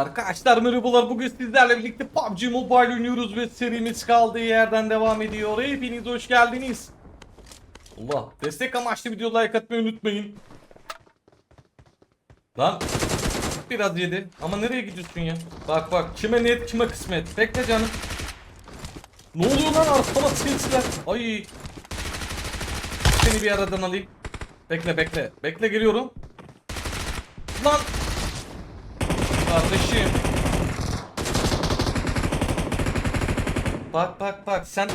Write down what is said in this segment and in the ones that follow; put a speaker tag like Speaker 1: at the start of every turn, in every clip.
Speaker 1: Arkadaşlar merhabalar bugün sizlerle birlikte PUBG Mobile oynuyoruz ve serimiz kaldığı yerden devam ediyor. Hepiniz hoş geldiniz. Allah destek amaçlı video like atmayı unutmayın. Lan biraz yedi ama nereye gidiyorsun ya? Bak bak kime niyet kime kısmet. Bekle canım. Ne oluyor lan arkama sesler? Ay. Seni bir aradan alayım. Bekle bekle. Bekle geliyorum. Lan Kardeşim. Bak bak bak sen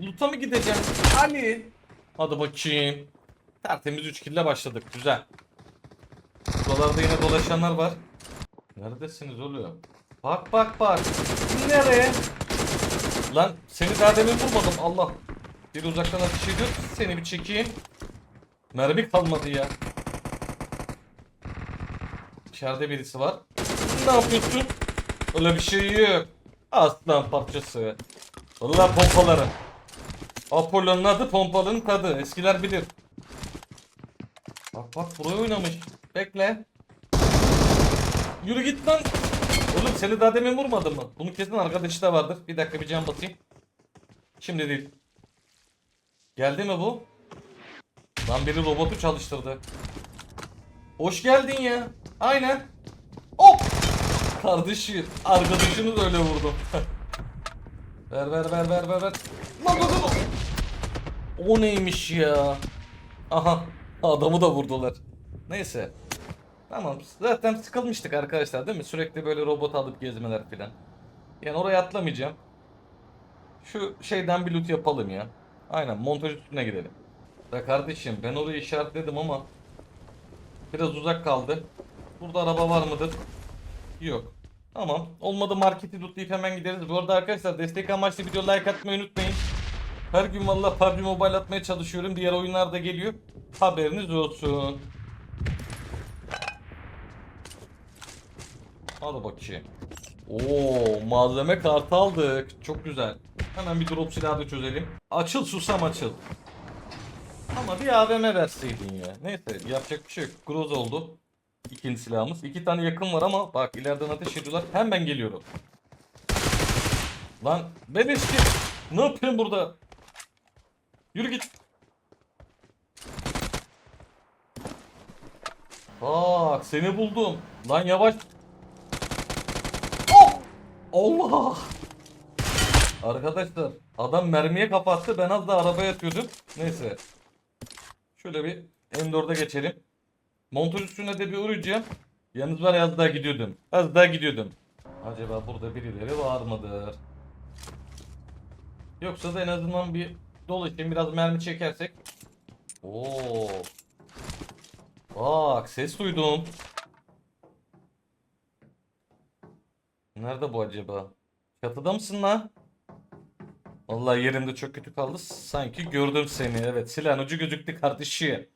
Speaker 1: loot'a mı gideceksin? Ali. Hadi bakayım. Tertemiz 3 kille başladık. Güzel. Buralarda yine dolaşanlar var. Neredesiniz oğlum? Bak bak bak. Nereye? Lan seni daha demin vurmadım Allah. Bir uzaktan ateş ediyor. Seni bir çekeyim. Mermi kalmadı ya. İçeride birisi var. Ne yapıyorsun? Öyle bir şey yok. Aslan parçası. Allah pompaları. Apollo'nun adı pompalının tadı. Eskiler bilir. Bak bak buraya oynamış. Bekle. Yürü git lan. Oğlum seni daha demin vurmadım mı? Bunun kesin arkadaşı da vardır. Bir dakika bir can basayım. Şimdi değil. Geldi mi bu? Lan biri robotu çalıştırdı. Hoş geldin ya. Aynen. Hop. Kardeşim, arkadaşını da öyle vurdum. ver ver ver ver ver ver. Lan lan lan. O neymiş ya? Aha, adamı da vurdular. Neyse. Tamam, zaten sıkılmıştık arkadaşlar değil mi? Sürekli böyle robot alıp gezmeler filan. Yani oraya atlamayacağım. Şu şeyden bir loot yapalım ya. Aynen, montaj üstüne gidelim. Da kardeşim ben orayı işaretledim ama Biraz uzak kaldı. Burada araba var mıdır? Yok. Tamam. Olmadı marketi lootlayıp hemen gideriz. Bu arada arkadaşlar destek amaçlı video like atmayı unutmayın. Her gün valla PUBG Mobile atmaya çalışıyorum. Diğer oyunlar da geliyor. Haberiniz olsun. Hadi bakayım. Oo malzeme kartı aldık. Çok güzel. Hemen bir drop silahı da çözelim. Açıl susam açıl. Ama bir AVM verseydin ya. Neyse yapacak bir şey yok. Groz oldu. İkinci silahımız. İki tane yakın var ama bak ileriden ateş ediyorlar. Hemen geliyorum. Lan ben eski. Ne yapıyorsun burada? Yürü git. Bak seni buldum. Lan yavaş. Oh! Allah! Arkadaşlar adam mermiye kapattı. Ben az da arabaya atıyordum. Neyse. Şöyle bir M4'e geçelim. Montaj üstüne de bir uğrayacağım. Yalnız var ya az daha gidiyordum. Az daha gidiyordum. Acaba burada birileri var mıdır? Yoksa da en azından bir dolaşayım biraz mermi çekersek. Oo. Bak ses duydum. Nerede bu acaba? Çatıda mısın lan? Vallahi yerimde çok kötü kaldı. Sanki gördüm seni. Evet silahın ucu gözüktü kardeşi.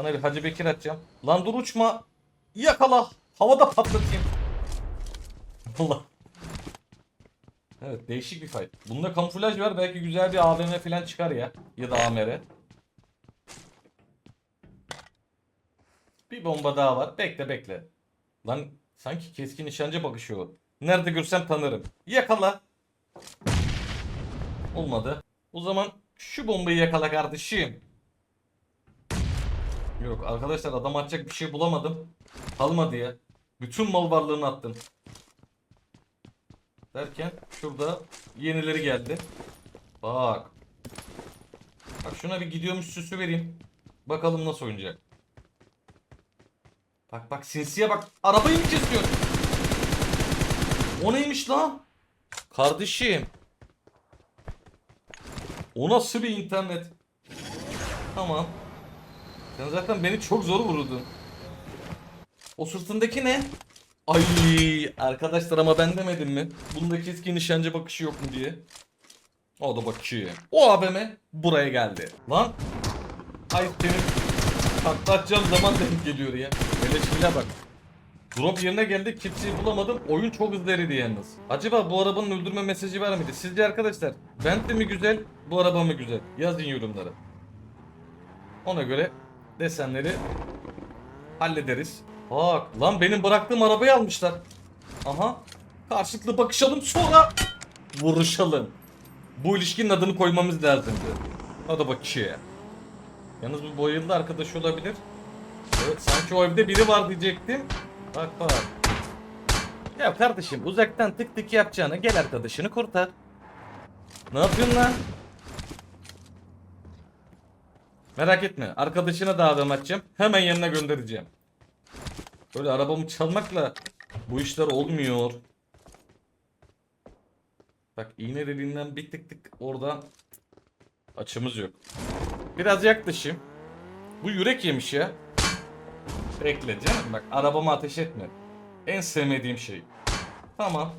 Speaker 1: Sana bir Hacı Bekir atacağım. Lan dur uçma. Yakala. Havada patlatayım. Allah. Evet değişik bir fight. Bunda kamuflaj var. Belki güzel bir AVM falan çıkar ya. Ya da AMR. Bir bomba daha var. Bekle bekle. Lan sanki keskin nişancı bakışıyor. Nerede görsem tanırım. Yakala. Olmadı. O zaman şu bombayı yakala kardeşim. Yok arkadaşlar adam atacak bir şey bulamadım. Kalmadı ya. Bütün mal varlığını attım. Derken şurada yenileri geldi. Bak. Bak şuna bir gidiyormuş süsü vereyim. Bakalım nasıl oynayacak. Bak bak sinsiye bak. Arabayı mı kesiyor? O neymiş lan? Kardeşim. O nasıl bir internet? Tamam. Sen zaten beni çok zor vururdun. O sırtındaki ne? Ay arkadaşlar ama ben demedim mi? Bunda keskin nişancı bakışı yok mu diye. O da bakıyor. O AVM buraya geldi. Lan. Ay senin takla atacağım zaman denk geliyor ya. Eleştiriye bak. Drop yerine geldi kimseyi bulamadım. Oyun çok hızlı eridi yalnız. Acaba bu arabanın öldürme mesajı var mıydı? Sizce arkadaşlar Bentley mi güzel bu araba mı güzel? Yazın yorumlara. Ona göre desenleri hallederiz. Bak lan benim bıraktığım arabayı almışlar. Aha. Karşılıklı bakışalım sonra vuruşalım. Bu ilişkinin adını koymamız lazımdı. Hadi bakayım. Yalnız bu boyalı arkadaş olabilir. Evet sanki o evde biri var diyecektim. Bak bak. Ya kardeşim uzaktan tık tık yapacağına gel arkadaşını kurtar. Ne yapıyorsun lan? Merak etme. Arkadaşına da adam. Hemen yanına göndereceğim. Böyle arabamı çalmakla bu işler olmuyor. Bak iğne deliğinden bir tık tık oradan açımız yok. Biraz yaklaşayım. Bu yürek yemiş ya. Bekle canım bak arabama ateş etme. En sevmediğim şey. Tamam.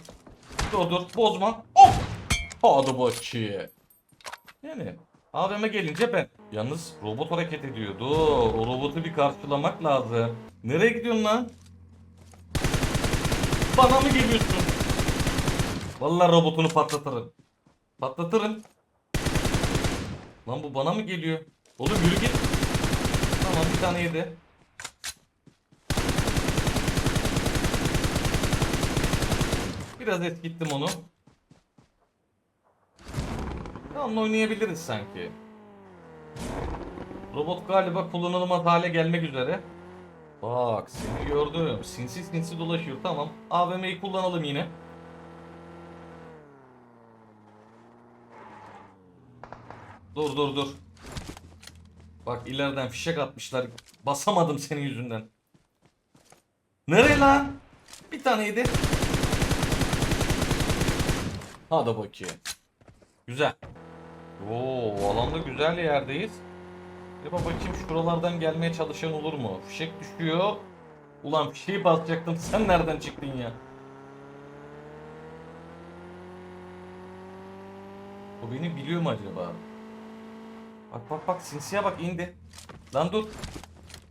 Speaker 1: Dur dur bozma. Hop. Hadi bakayım. Yani AVM gelince ben. Yalnız robot hareket ediyordu. O robotu bir karşılamak lazım. Nereye gidiyorsun lan? Bana mı geliyorsun? Vallahi robotunu patlatırım. Patlatırım. Lan bu bana mı geliyor? Oğlum yürü git. Tamam bir tane yedi. Biraz eskittim onu. Onunla oynayabiliriz sanki. Robot galiba kullanılmaz hale gelmek üzere. Bak seni gördüm. Sinsi sinsi dolaşıyor. Tamam. AVM'yi kullanalım yine. Dur dur dur. Bak ileriden fişek atmışlar. Basamadım senin yüzünden. Nereye lan? Bir taneydi. Hadi bakayım. Güzel. Oo, alanda güzel yerdeyiz. Bak bakayım şuralardan gelmeye çalışan olur mu? Fişek düşüyor. Ulan fişeği basacaktım. Sen nereden çıktın ya? O beni biliyor mu acaba? Bak bak bak sinsiye bak indi. Lan dur.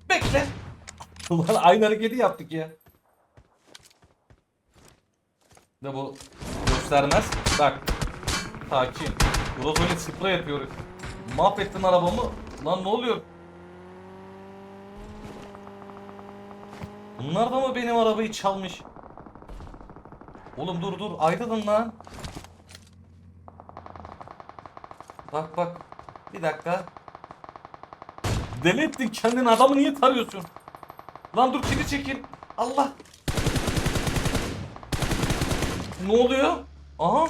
Speaker 1: Bekle. Ulan aynı hareketi yaptık ya. De bu göstermez. Bak. Sakin. Burası öyle sprey yapıyoruz. Mahvettin arabamı. Lan ne oluyor? Bunlar da mı benim arabayı çalmış? Oğlum dur dur ayrılın lan. Bak bak. Bir dakika. Deli ettin kendini adamı niye tarıyorsun? Lan dur kili çekil. Allah. Ne oluyor? Aha.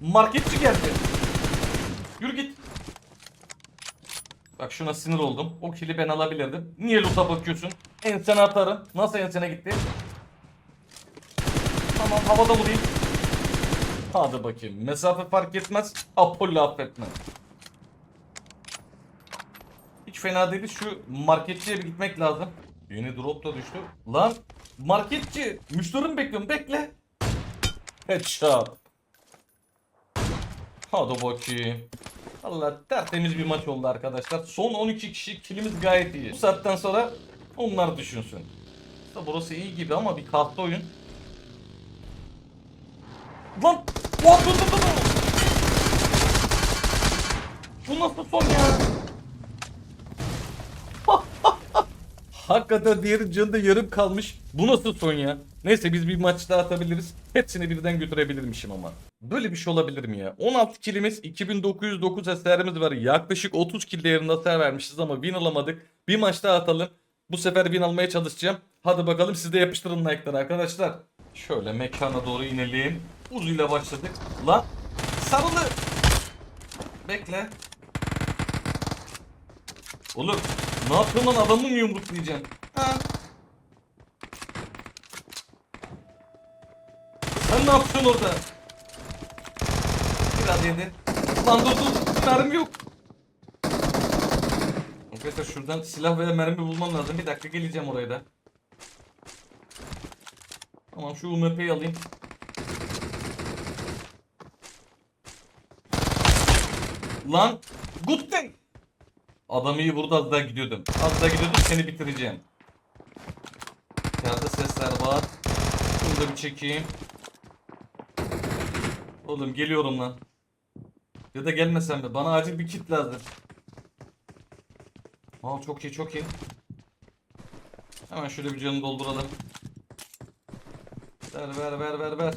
Speaker 1: Marketçi geldi. Yürü git. Bak şuna sinir oldum. O kili ben alabilirdim. Niye loot'a bakıyorsun? Ensene atarım. Nasıl ensene gitti? Tamam havada vurayım. Hadi bakayım. Mesafe fark etmez. Apollo affetmez. Hiç fena değil. Şu marketçiye bir gitmek lazım. Yeni drop da düştü. Lan marketçi. Müşterim bekliyorum. Bekle. Headshot. Hadi bakayım. Allah tertemiz bir maç oldu arkadaşlar. Son 12 kişi kilimiz gayet iyi. Bu saatten sonra onlar düşünsün. İşte burası iyi gibi ama bir kahve oyun. Lan! Lan dur dur! dur! Bu nasıl son ya? Hakikaten diğeri canı da yarım kalmış. Bu nasıl son ya? Neyse biz bir maç daha atabiliriz. Hepsini birden götürebilirmişim ama. Böyle bir şey olabilir mi ya? 16 kilimiz, 2909 hasarımız var. Yaklaşık 30 kill değerinde hasar vermişiz ama win alamadık. Bir maç daha atalım. Bu sefer win almaya çalışacağım. Hadi bakalım siz de yapıştırın like'ları arkadaşlar. Şöyle mekana doğru inelim. Uzuyla başladık. Lan sarılı. Bekle. Oğlum ne yapıyorsun lan adamı mı yumruklayacaksın? Ha? Sen ne yapıyorsun orada? Biraz yedi. Lan dur dur mermi yok. Arkadaşlar şuradan silah veya mermi bulmam lazım. Bir dakika geleceğim oraya da. Tamam şu UMP'yi alayım. Lan good day. Adam iyi vurdu az daha gidiyordum. Az daha gidiyordum seni bitireceğim. Yerde sesler var. Şunu da bir çekeyim. Oğlum geliyorum lan. Ya da gelmesem de bana acil bir kit lazım. Aa çok iyi çok iyi. Hemen şöyle bir canı dolduralım. Ver ver ver ver ver.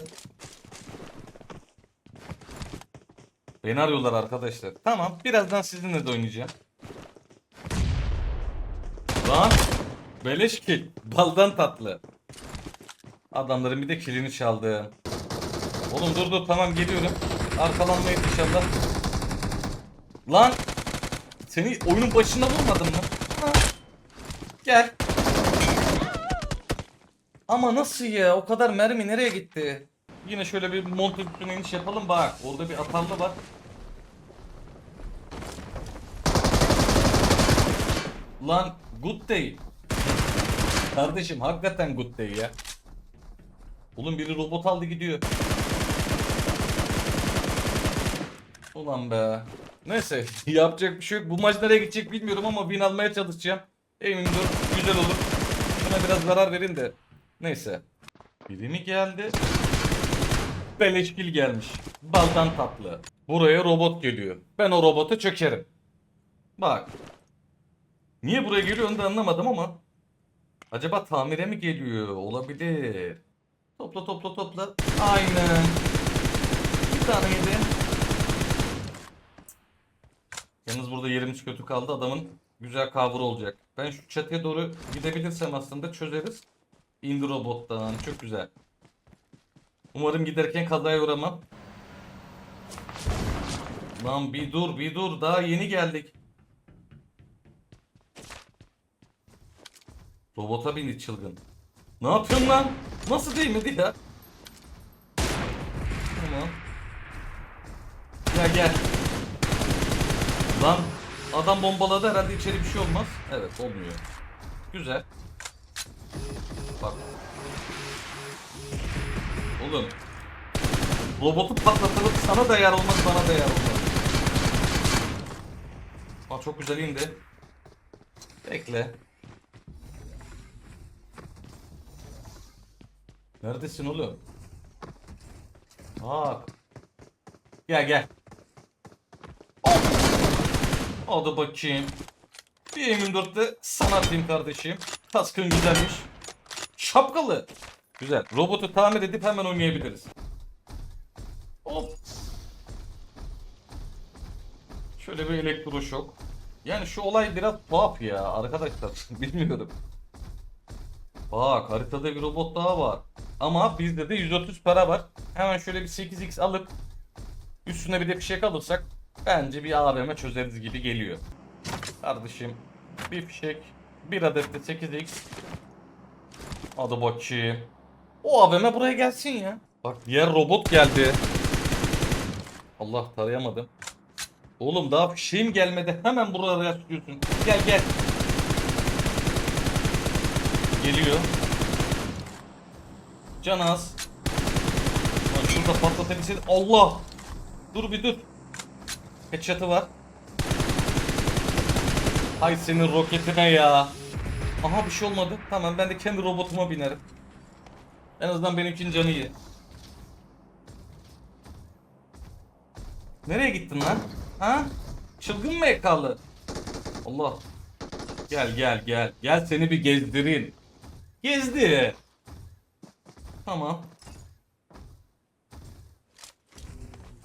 Speaker 1: Beni arıyorlar arkadaşlar. Tamam birazdan sizinle de oynayacağım. Lan beleş kill. Baldan tatlı. Adamların bir de kilini çaldı. Oğlum dur dur tamam geliyorum. Arkalanmayın inşallah. Lan seni oyunun başında vurmadım mı? Ha. Gel. Ama nasıl ya? O kadar mermi nereye gitti? Yine şöyle bir mont üstüne iniş yapalım bak. Orada bir atarlı var. Lan good day. Kardeşim hakikaten good day ya. Oğlum biri robot aldı gidiyor. Ulan be. Neyse yapacak bir şey yok. Bu maç nereye gidecek bilmiyorum ama win almaya çalışacağım. Eminim dur güzel olur. Şuna biraz zarar verin de. Neyse. Biri mi geldi? Beleşkil gelmiş. Baldan tatlı. Buraya robot geliyor. Ben o robotu çökerim. Bak. Niye buraya geliyor onu da anlamadım ama. Acaba tamire mi geliyor? Olabilir. Topla topla topla. Aynen. Bir tane yedi. Yalnız burada yerimiz kötü kaldı. Adamın güzel cover olacak. Ben şu çatıya doğru gidebilirsem aslında çözeriz. İndi robottan. Çok güzel. Umarım giderken kazaya uğramam. Lan bir dur bir dur. Daha yeni geldik. Robota bindi çılgın. Ne yapıyorsun lan? Nasıl değmedi ya? Tamam. Gel gel. Lan adam bombaladı herhalde içeri bir şey olmaz. Evet olmuyor. Güzel. Bak. Oğlum. Robotu patlatalım sana da yer olmaz bana da yer olmaz. Aa çok güzel indi. Bekle. Neredesin oğlum? Bak. Gel gel. Hadi bakayım. Bir M24'te sana atayım kardeşim. Kaskın güzelmiş. Şapkalı. Güzel. Robotu tamir edip hemen oynayabiliriz. Hop. Şöyle bir elektroşok. Yani şu olay biraz tuhaf ya arkadaşlar. Bilmiyorum. Bak haritada bir robot daha var. Ama bizde de 130 para var. Hemen şöyle bir 8x alıp üstüne bir de bir şey alırsak bence bir AVM çözeriz gibi geliyor. Kardeşim bir fişek bir adet de 8x Hadi bakayım. O AVM buraya gelsin ya. Bak diğer robot geldi. Allah tarayamadım. Oğlum daha fişeğim gelmedi. Hemen buraya tutuyorsun. Gel gel. Geliyor. Can az. Lan şurada patlatabilseydi. Allah! Dur bir dur. Headshot'ı var. Hay senin roketine ya. Aha bir şey olmadı. Tamam ben de kendi robotuma binerim. En azından benimkinin canı iyi. Nereye gittin lan? Ha? Çılgın mı yakalı? Allah. Gel gel gel. Gel seni bir gezdirin. Gezdi. Tamam.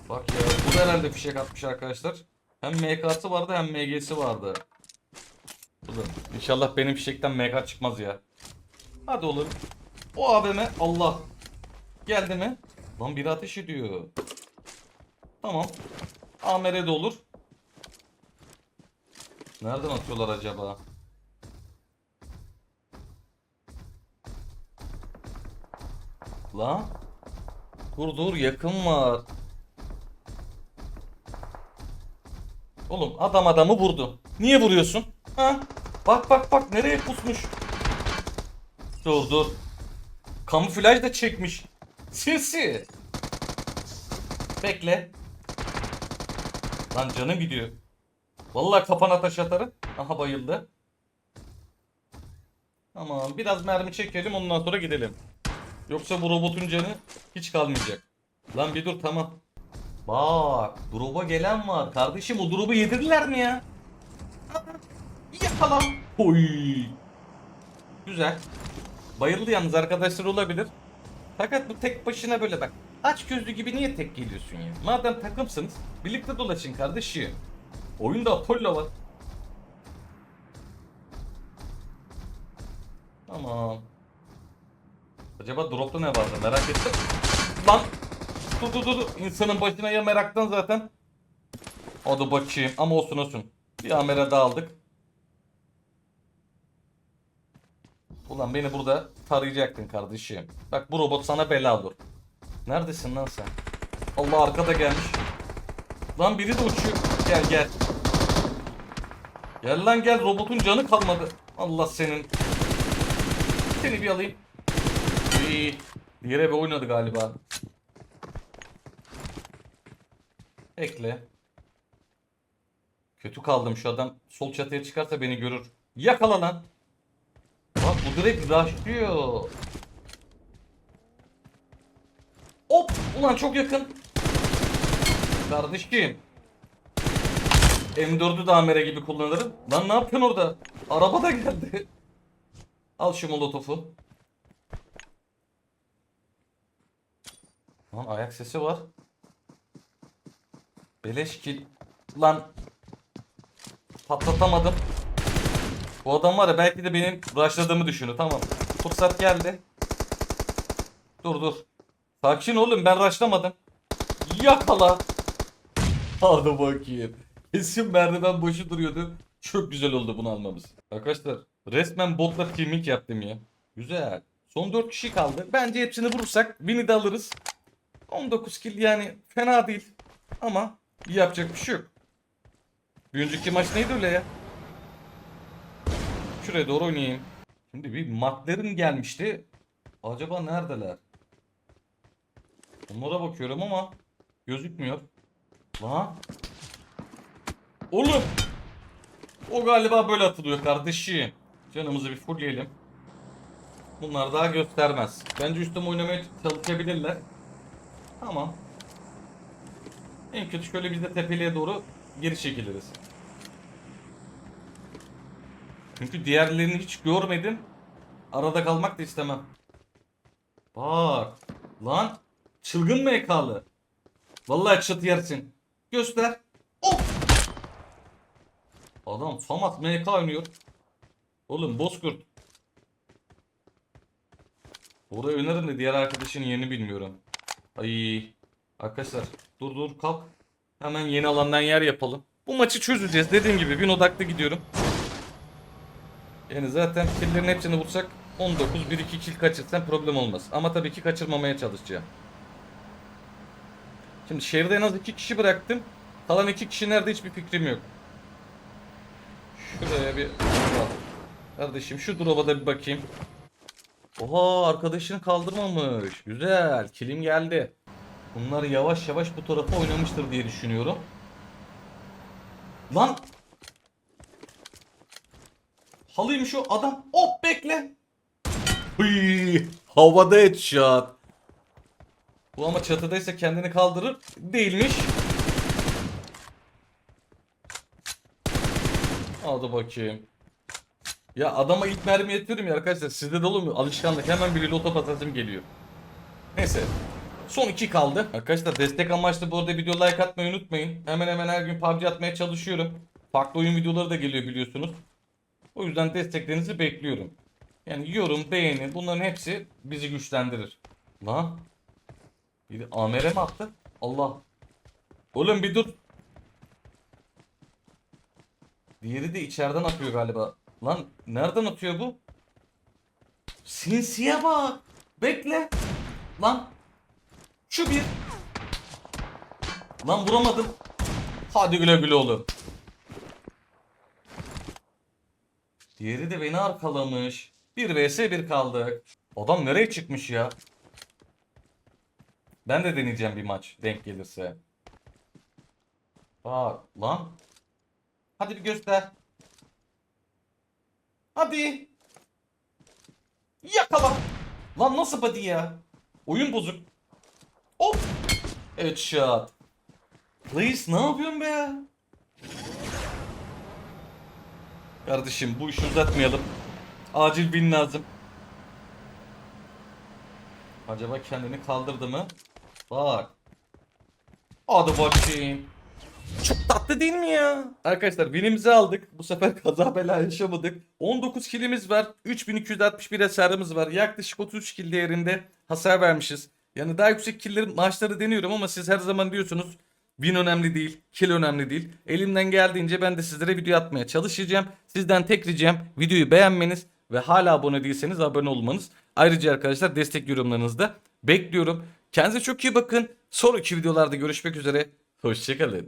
Speaker 1: Bak ya bu da herhalde fişek atmış arkadaşlar. Hem MK'sı vardı hem MG'si vardı. Da. İnşallah benim fişekten MK çıkmaz ya. Hadi oğlum. O AVM Allah. Geldi mi? Lan biri ateş ediyor. Tamam. AMR olur. Nereden atıyorlar acaba? Lan. Dur dur yakın var. Oğlum adam adamı vurdu. Niye vuruyorsun? Ha? Bak bak bak nereye pusmuş. Dur dur. Kamuflaj da çekmiş. Sinsi. Bekle. Lan canım gidiyor. Vallahi kafana taş atarım. Aha bayıldı. Tamam biraz mermi çekelim ondan sonra gidelim. Yoksa bu robotun canı hiç kalmayacak. Lan bir dur tamam. Bak drop'a gelen var. Kardeşim o drop'u yedirdiler mi ya? Yakala. Oy. Güzel. Bayıldı yalnız arkadaşlar olabilir. Fakat bu tek başına böyle bak. Aç gözlü gibi niye tek geliyorsun ya? Madem takımsınız birlikte dolaşın kardeşim. Oyunda Apollo var. Tamam. Acaba dropta ne vardı merak ettim. Lan. Dur dur dur. İnsanın başına ya meraktan zaten. Hadi bakayım ama olsun olsun. Bir amere daha aldık. Ulan beni burada tarayacaktın kardeşim. Bak bu robot sana bela olur. Neredesin lan sen? Allah arkada gelmiş. Lan biri de uçuyor. Gel gel. Gel lan gel robotun canı kalmadı. Allah senin. Seni bir alayım. İyi. Diğer eve oynadı galiba. Bekle. Kötü kaldım şu adam. Sol çatıya çıkarsa beni görür. Yakala lan. Bak bu direkt rushlıyor. Hop! Ulan çok yakın. Kardeşim. M4'ü de amere gibi kullanırım. Lan ne yapıyorsun orada? Araba da geldi. Al şu molotofu. Lan ayak sesi var. Beleş kill. Lan. Patlatamadım. Bu adam var ya belki de benim rushladığımı düşünüyor. Tamam. Fırsat geldi. Dur dur. Sakin oğlum ben rushlamadım. Yakala. Hadi bakayım. Kesin merdiven boşu duruyordu. Çok güzel oldu bunu almamız. Arkadaşlar resmen botla teaming yaptım ya. Güzel. Son 4 kişi kaldı. Bence hepsini vurursak win'i de alırız. 19 kill yani fena değil. Ama yapacak bir şey yok. Bir önceki maç neydi öyle ya? Şuraya doğru oynayayım. Şimdi bir McLaren gelmişti. Acaba neredeler? Onlara bakıyorum ama gözükmüyor. Lan. Oğlum. O galiba böyle atılıyor kardeşim. Canımızı bir fullleyelim. Bunlar daha göstermez. Bence üstte oynamaya çalışabilirler. Tamam. En kötü şöyle biz de tepeliğe doğru geri çekiliriz. Çünkü diğerlerini hiç görmedim. Arada kalmak da istemem. Bak. Lan. Çılgın mı ekalı? Vallahi çatı yersin. Göster. Oh! Adam Famat MK oynuyor. Oğlum Bozkurt. Oraya önerim de diğer arkadaşının yerini bilmiyorum. Ay. Arkadaşlar dur dur kalk. Hemen yeni alandan yer yapalım. Bu maçı çözeceğiz. Dediğim gibi bin odaklı gidiyorum. Yani zaten killerin hepsini vursak 19 1 2 kill kaçırsan problem olmaz. Ama tabii ki kaçırmamaya çalışacağım. Şimdi şehirde en az 2 kişi bıraktım. Kalan 2 kişi nerede hiçbir fikrim yok. Şuraya bir Kardeşim şu drop'a da bir bakayım. Oha arkadaşını kaldırmamış. Güzel. Kilim geldi. Bunlar yavaş yavaş bu tarafa oynamıştır diye düşünüyorum. Lan Halıyım şu adam. Hop bekle. Hıy, havada headshot. Bu ama çatıdaysa kendini kaldırır. Değilmiş. Hadi bakayım. Ya adama ilk mermi yetiyorum ya arkadaşlar. Sizde de olur mu? Alışkanlık. Hemen bir patatım geliyor. Neyse. Son iki kaldı. Arkadaşlar destek amaçlı bu arada video like atmayı unutmayın. Hemen hemen her gün PUBG atmaya çalışıyorum. Farklı oyun videoları da geliyor biliyorsunuz. O yüzden desteklerinizi bekliyorum. Yani yorum, beğeni bunların hepsi bizi güçlendirir. Lan. Biri amere mi attı? Allah. Oğlum bir dur. Diğeri de içeriden atıyor galiba. Lan nereden atıyor bu? Sinsiye bak. Bekle. Lan. Şu bir. Lan vuramadım. Hadi güle güle oğlum. Diğeri de beni arkalamış. 1 vs 1 kaldık. Adam nereye çıkmış ya? Ben de deneyeceğim bir maç denk gelirse. Bak lan. Hadi bir göster. Hadi. Yakala. Lan nasıl body ya? Oyun bozuk. Hop. Headshot. Please ne yapıyorsun be? Kardeşim bu işi uzatmayalım. Acil bin lazım. Acaba kendini kaldırdı mı? Bak. Hadi bakayım. Çok tatlı değil mi ya? Arkadaşlar binimizi aldık. Bu sefer kaza bela yaşamadık. 19 kilimiz var. 3261 hasarımız var. Yaklaşık 33 kill değerinde hasar vermişiz. Yani daha yüksek killerin maçları deniyorum ama siz her zaman diyorsunuz Win önemli değil, kill önemli değil. Elimden geldiğince ben de sizlere video atmaya çalışacağım. Sizden tek ricam videoyu beğenmeniz ve hala abone değilseniz abone olmanız. Ayrıca arkadaşlar destek yorumlarınızı da bekliyorum. Kendinize çok iyi bakın. Sonraki videolarda görüşmek üzere. Hoşçakalın.